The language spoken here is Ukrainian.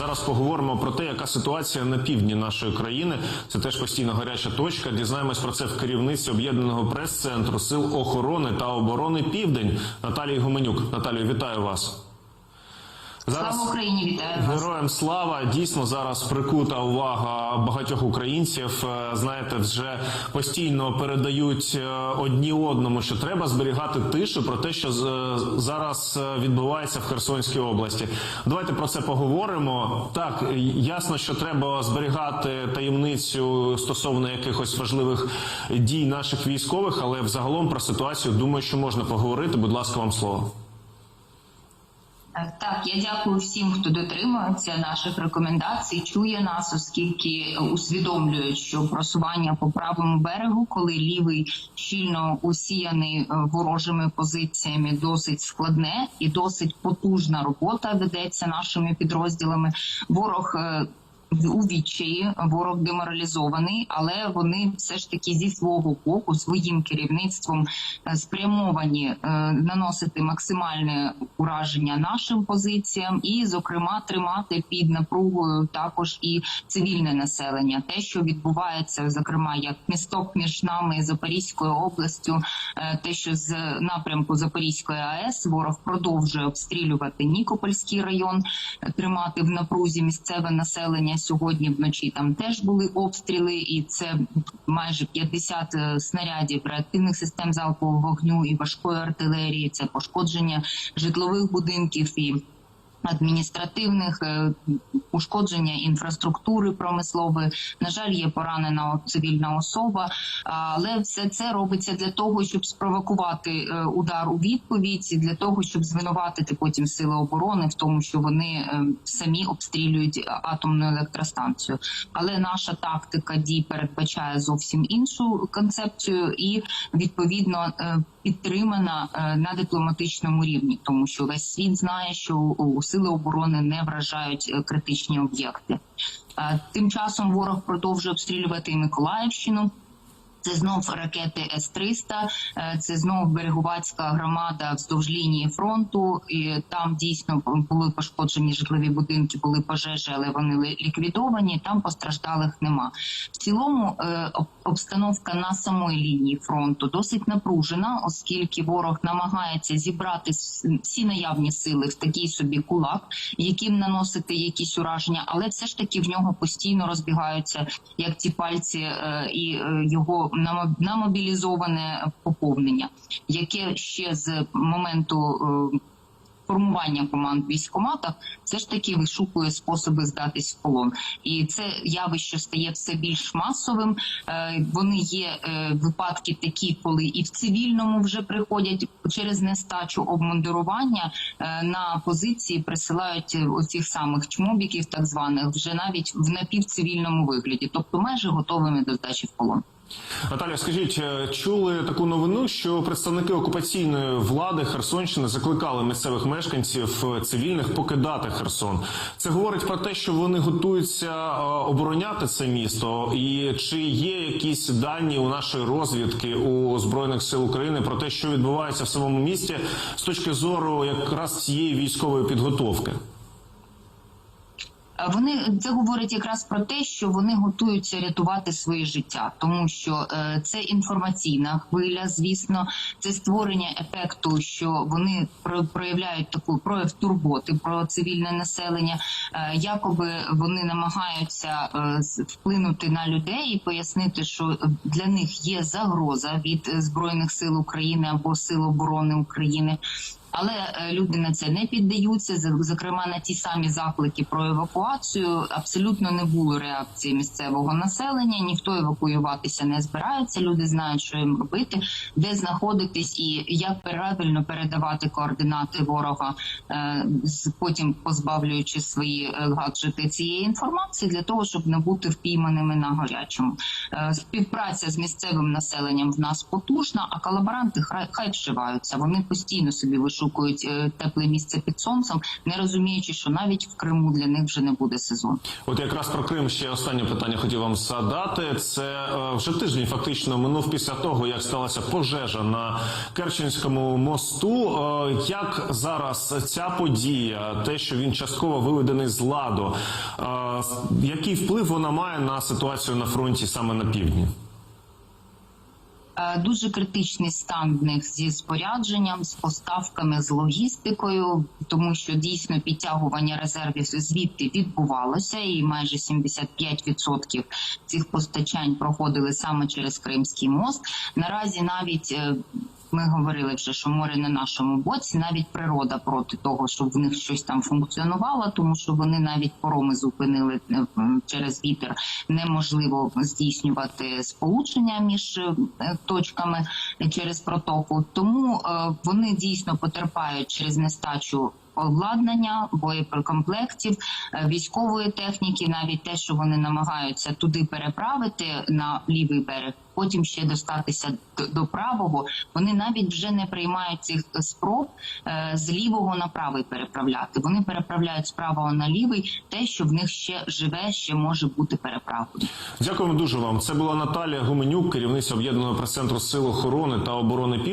Зараз поговоримо про те, яка ситуація на півдні нашої країни. Це теж постійно гаряча точка. Дізнаємось про це в керівництві об'єднаного прес-центру сил охорони та оборони Південь Наталії Гуменюк. Наталію, вітаю вас. Слава Україні, вітаю вас. Героям слава дійсно зараз прикута увага багатьох українців. Е, Знаєте, вже постійно передають е, одні одному, що треба зберігати тишу про те, що з- зараз е, відбувається в Херсонській області. Давайте про це поговоримо. Так ясно, що треба зберігати таємницю стосовно якихось важливих дій наших військових, але взагалом про ситуацію думаю, що можна поговорити. Будь ласка, вам слово. Е, Так, я дякую всім, хто дотримується наших рекомендацій, чує нас, оскільки усвідомлюють, що просування по правому берегу, коли лівий щільно усіяний е, ворожими позиціями, досить складне і досить потужна робота ведеться нашими підрозділами. Ворог. У відчаї ворог деморалізований, але вони все ж таки зі свого боку своїм керівництвом е, спрямовані е, наносити максимальне ураження нашим позиціям, і, зокрема, тримати під напругою також і цивільне населення. Те, що відбувається, зокрема, як місток між нами Запорізькою областю, е, те, що з напрямку Запорізької АЕС ворог продовжує обстрілювати Нікопольський район, тримати в напрузі місцеве населення. Сьогодні вночі там теж були обстріли, і це майже 50 е, снарядів реактивних систем залпового вогню і важкої артилерії. Це пошкодження житлових будинків і адміністративних е, ушкодження інфраструктури промислової. На жаль, є поранена цивільна особа, але все це робиться для того, щоб спровокувати е, удар у відповідь, для того, щоб звинуватити потім сили оборони в тому, що вони е, самі обстрілюють атомну електростанцію. Але наша тактика дій передбачає зовсім іншу концепцію, і відповідно підтримана на дипломатичному рівні, тому що весь світ знає, що у сили оборони не вражають е, критичні об'єкти. Е, Тим часом ворог продовжує обстрілювати і Миколаївщину. Це знов ракети С-300, е, це знов Берегувацька громада вздовж лінії фронту. І там дійсно були пошкоджені житлові будинки, були пожежі, але вони ліквідовані. Там постраждалих нема. В цілому е, обстановка на самої лінії фронту досить напружена, оскільки ворог намагається зібрати всі наявні сили в такий собі кулак, яким наносити якісь ураження, але все ж таки в нього постійно розбігаються як ці пальці е, і його намо- намобілізоване поповнення, яке ще з моменту. е, Формування команд військоматах все ж таки вишукує способи здатись в полон, і це явище стає все більш масовим. Е, Вони є е, випадки такі, коли і в цивільному вже приходять через нестачу обмундирування на позиції, присилають оцих самих чмобіків, так званих, вже навіть в напівцивільному вигляді, тобто майже готовими до здачі в полон. Наталя, скажіть, е, чули таку новину, що представники окупаційної влади Херсонщини закликали місцевих мешканців е, цивільних покидати Херсон. Це говорить про те, що вони готуються е, обороняти це місто. І чи є якісь дані у нашої розвідки у збройних сил України про те, що відбувається в самому місті з точки зору якраз цієї військової підготовки? Вони це говорить якраз про те, що вони готуються рятувати своє життя, тому що е, це інформаційна хвиля. Звісно, це створення ефекту, що вони про- проявляють таку прояв турботи про цивільне населення. Е, якоби вони намагаються е, вплинути на людей і пояснити, що для них є загроза від збройних сил України або сил оборони України. Але е, люди на це не піддаються. Зокрема, на ті самі заклики про евакуацію абсолютно не було реакції місцевого населення. Ніхто евакуюватися не збирається. Люди знають, що їм робити, де знаходитись і як правильно передавати координати ворога, е, потім позбавлюючи свої е, гаджети цієї інформації для того, щоб не бути впійманими на гарячому. Співпраця з місцевим населенням в нас потужна, а колаборанти хай, вшиваються. Вони постійно собі вишукують вишукують е, тепле місце під сонцем, не розуміючи, що навіть в Криму для них вже не буде сезону. От якраз про Крим ще останнє питання хотів вам задати. Це е, вже тиждень фактично минув після того, як сталася пожежа на Керченському мосту. Е, Як зараз ця подія, те, що він частково виведений з ладу, який вплив вона має на ситуацію на фронті саме на півдні? Е, Дуже критичний стан в них зі спорядженням, з поставками, з логістикою, тому що дійсно підтягування резервів звідти відбувалося, і майже 75% цих постачань проходили саме через Кримський мост. Наразі навіть е, ми говорили вже, що море на нашому боці, навіть природа проти того, щоб в них щось там функціонувало, тому що вони навіть пороми зупинили е, через вітер. Неможливо здійснювати сполучення між е, точками через протоку. Тому е, вони дійсно потерпають через нестачу. Обладнання, боєприкомплектів, е, військової техніки, навіть те, що вони намагаються туди переправити на лівий берег, потім ще достатися до правого. Вони навіть вже не приймають цих спроб е, з лівого на правий переправляти. Вони переправляють з правого на лівий те, що в них ще живе, ще може бути переправлено. Дякуємо дуже вам. Це була Наталія Гуменюк, керівниця об'єднаного прес-центру Сил охорони та оборони Південь.